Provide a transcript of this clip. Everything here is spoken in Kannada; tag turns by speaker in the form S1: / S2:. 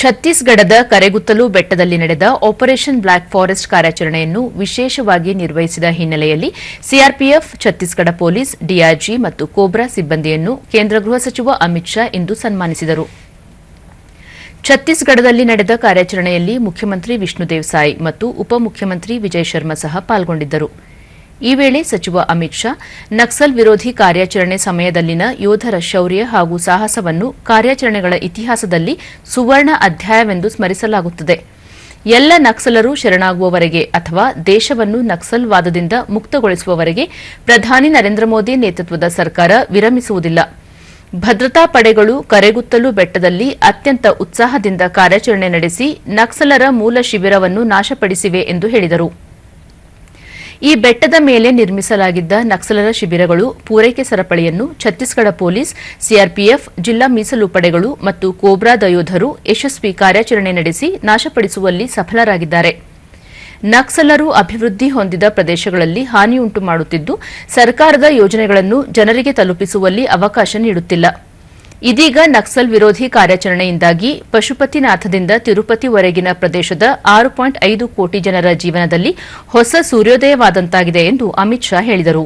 S1: ಛತ್ತೀಸ್ಗಢದ ಕರೆಗುತ್ತಲು ಬೆಟ್ಟದಲ್ಲಿ ನಡೆದ ಆಪರೇಷನ್ ಬ್ಲಾಕ್ ಫಾರೆಸ್ಟ್ ಕಾರ್ಯಾಚರಣೆಯನ್ನು ವಿಶೇಷವಾಗಿ ನಿರ್ವಹಿಸಿದ ಹಿನ್ನೆಲೆಯಲ್ಲಿ ಸಿಆರ್ಪಿಎಫ್ ಛತ್ತೀಸ್ಗಢ ಪೊಲೀಸ್ ಡಿಆರ್ಜಿ ಮತ್ತು ಕೋಬ್ರಾ ಸಿಬ್ಬಂದಿಯನ್ನು ಕೇಂದ್ರ ಗೃಹ ಸಚಿವ ಅಮಿತ್ ಶಾ ಇಂದು ಸನ್ಮಾನಿಸಿದರು. ಛತ್ತೀಸ್ಗಢದಲ್ಲಿ ನಡೆದ ಕಾರ್ಯಾಚರಣೆಯಲ್ಲಿ ಮುಖ್ಯಮಂತ್ರಿ ವಿಷ್ಣುದೇವ್ ಸಾಯಿ ಮತ್ತು ಉಪಮುಖ್ಯಮಂತ್ರಿ ವಿಜಯ್ ಶರ್ಮಾ ಸಹ ಪಾಲ್ಗೊಂಡಿದ್ದರು. ಈ ವೇಳೆ ಸಚಿವ ಅಮಿತ್ ಶಾ, ನಕ್ಸಲ್ ವಿರೋಧಿ ಕಾರ್ಯಾಚರಣೆ ಸಮಯದಲ್ಲಿನ ಯೋಧರ ಶೌರ್ಯ ಹಾಗೂ ಸಾಹಸವನ್ನು ಕಾರ್ಯಾಚರಣೆಗಳ ಇತಿಹಾಸದಲ್ಲಿ ಸುವರ್ಣ ಅಧ್ಯಾಯವೆಂದು ಸ್ಮರಿಸಲಾಗುತ್ತದೆ. ಎಲ್ಲ ನಕ್ಸಲರು ಶರಣಾಗುವವರೆಗೆ ಅಥವಾ ದೇಶವನ್ನು ನಕ್ಸಲ್ವಾದದಿಂದ ಮುಕ್ತಗೊಳಿಸುವವರೆಗೆ ಪ್ರಧಾನಿ ನರೇಂದ್ರ ಮೋದಿ ನೇತೃತ್ವದ ಸರ್ಕಾರ ವಿರಮಿಸುವುದಿಲ್ಲ. ಭದ್ರತಾ ಪಡೆಗಳು ಕರೆಗುತ್ತಲು ಬೆಟ್ಟದಲ್ಲಿ ಅತ್ಯಂತ ಉತ್ಸಾಹದಿಂದ ಕಾರ್ಯಾಚರಣೆ ನಡೆಸಿ ನಕ್ಸಲರ ಮೂಲ ಶಿಬಿರವನ್ನು ನಾಶಪಡಿಸಿವೆ ಎಂದು ಹೇಳಿದರು. ಈ ಬೆಟ್ಟದ ಮೇಲೆ ನಿರ್ಮಿಸಲಾಗಿದ್ದ ನಕ್ಸಲರ ಶಿಬಿರಗಳು ಪೂರೈಕೆ ಸರಪಳಿಯನ್ನು ಛತ್ತೀಸ್ಗಢ ಪೊಲೀಸ್, ಸಿಆರ್ಪಿಎಫ್, ಜಿಲ್ಲಾ ಮೀಸಲು ಪಡೆಗಳು ಮತ್ತು ಕೋಬ್ರಾದ ಯೋಧರು ಯಶಸ್ವಿ ಕಾರ್ಯಾಚರಣೆ ನಡೆಸಿ ನಾಶಪಡಿಸುವಲ್ಲಿ ಸಫಲರಾಗಿದ್ದಾರೆ. ನಕ್ಸಲರು ಅಭಿವೃದ್ಧಿ ಹೊಂದಿದ ಪ್ರದೇಶಗಳಲ್ಲಿ ಹಾನಿಯುಂಟು ಮಾಡುತ್ತಿದ್ದು, ಸರ್ಕಾರದ ಯೋಜನೆಗಳನ್ನು ಜನರಿಗೆ ತಲುಪಿಸುವಲ್ಲಿ ಅವಕಾಶ ನೀಡುತ್ತಿಲ್ಲ. ಇದೀಗ ನಕ್ಸಲ್ ವಿರೋಧಿ ಕಾರ್ಯಾಚರಣೆಯಿಂದಾಗಿ ಪಶುಪತಿನಾಥದಿಂದ ತಿರುಪತಿವರೆಗಿನ ಪ್ರದೇಶದ ಆರು ಪಾಯಿಂಟ್ ಐದು ಕೋಟಿ ಜನರ ಜೀವನದಲ್ಲಿ ಹೊಸ ಸೂರ್ಯೋದಯವಾದಂತಾಗಿದೆ ಎಂದು ಅಮಿತ್ ಶಾ ಹೇಳಿದರು.